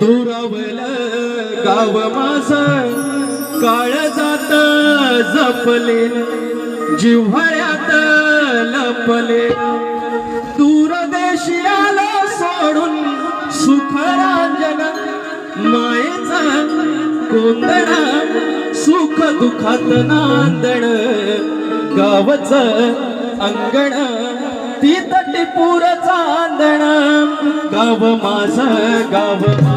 दुरावल गाव मास काळ जात जपले जिव्हाळ्यात लपले. दूरदेशी आला सोडून सुखरांजन मायेचा कोंदणा सुख दुखात नांदण. गावच अंगण ती तटी पुर चांदण. गाव माझ गाव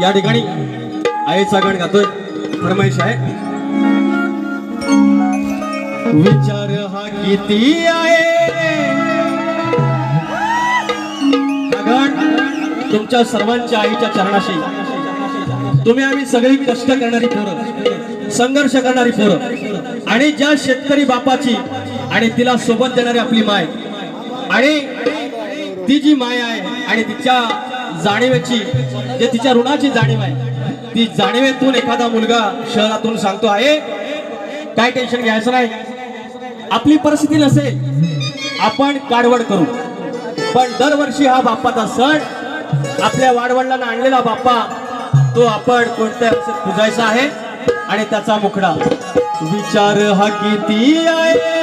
या ठिकाणी आईचा गण गातोय. फरमाईश आहे. विचार हा किती आहे? तुमच्या सर्वांच्या आईच्या चरणाशी. तुम्ही आम्ही सगळी कष्ट करणारी पोरं संघर्ष करणारी पोरं आणि ज्या शेतकरी बापाची आणि तिला सोबत देणारी आपली माय आणि ती जी माय आहे आणि तिच्या जाणीवेची जे तिच्या ऋणाची जाणीव आहे ती जाणीवेतून एखादा मुलगा शहरातून सांगतो आहे काय टेन्शन घ्यायचं नाही. आपली परिस्थिती नसेल आपण काडवड करू. पण दरवर्षी हा बाप्पाचा सण आपल्या वाडवडिलांना आणलेला बाप्पा तो आपण कोणत्या पुजायचा आहे? आणि त्याचा मुखडा विचार हा किती आहे?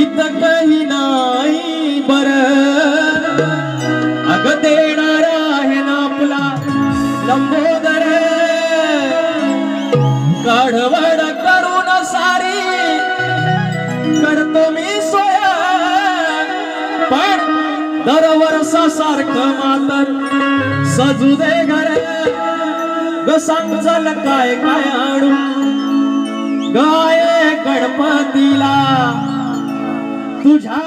इथं काही काढवड करून सारी करतो मी सोया पण दरवर्षा सारखं मातर सजू दे घर. ग सांगचल काय काय आणू. गाय गणपतीला तुझ्या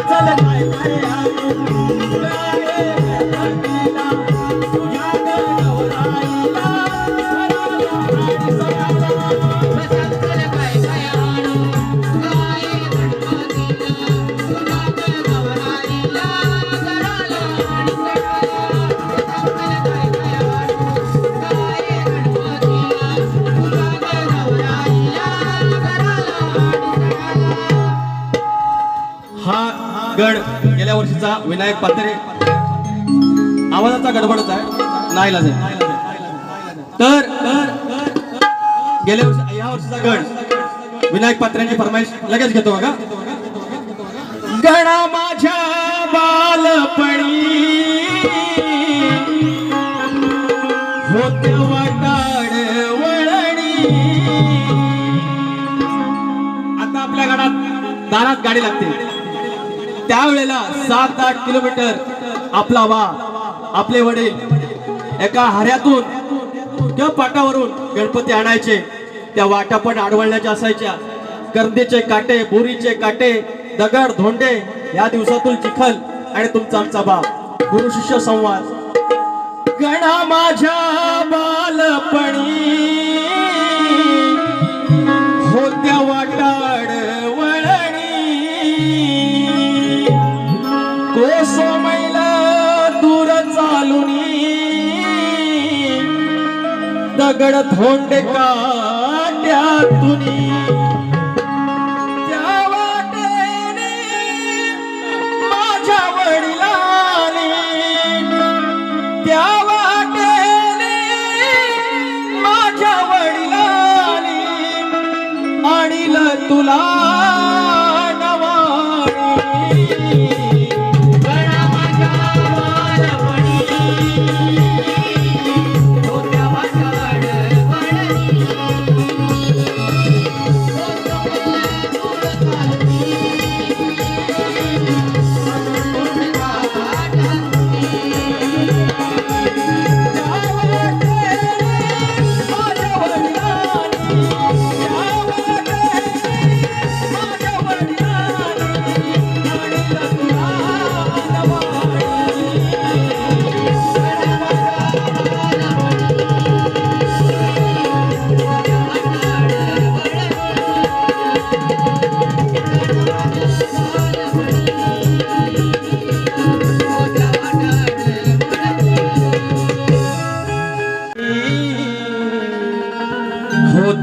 चल काय गड गेल्या वर्षीचा विनायक पात्रे आवाजाचा गडबडच आहे. नाईलाज तर गेल्या वर्षी या वर्षीचा गड. विनायक पात्र्यांची फरमाईश लगेच घेतो बघा. गडा माझ्या बालपणी. होते वाटाड वळणी. आता आपल्या गडात दारात गाडी लागते. त्यावेळेला सात आठ किलोमीटर आपला वा आपले वडील एका हऱ्यातून त्या पाटावरून गणपती आणायचे. त्या वाटा पण आडवळण्याच्या असायच्या. कर्दीचे काटे बोरीचे काटे दगड धोंडे या दिवसातून चिखल आणि तुमचा आमचा बाप. गुरु शिष्य संवाद. गणा माझ्या बालपणी. दगड धोंडे काट्यातुनी.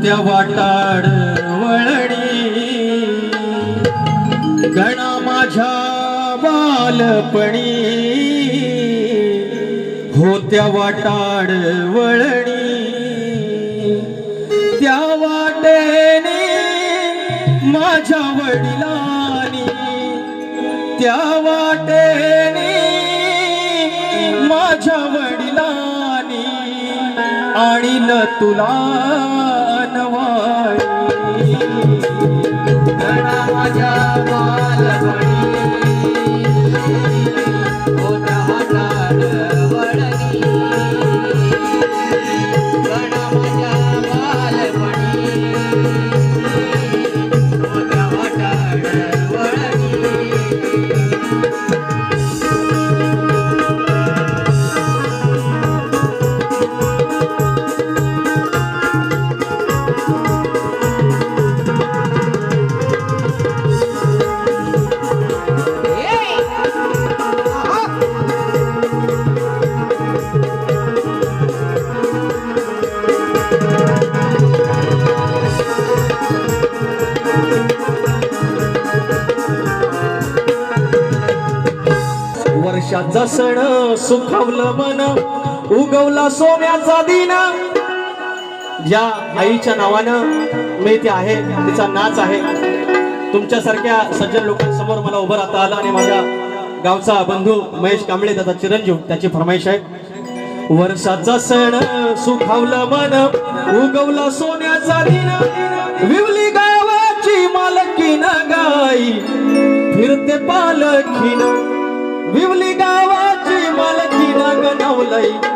त्या वाटाड वळणी. गणा माझ्या बालपणी. होत्या वाटाड वळणी. त्या वाटेने माझ्या वडिलानी. त्या वाटेने माझ्या वडिलांनी आणील तुला. नवाई गणा माझ्या आशा जसण सुखवलं मन उगवला सोन्याचा दिन. ज्या आईच्या नावानं मी ते आहे तिचा नाच आहे. तुमच्यासारख्या सज्जन लोकांसमोर मला उभं राहता आलं आणि माझ्या गावचा बंधू महेश कांबळे त्याचा चिरंजीव त्याची फरमाईश आहे. वर्षाचा सण सुखावलं मन उगवला सोन्याचा दिन. विवली गावाची मालकीन गाई फिरते पालखीन विवली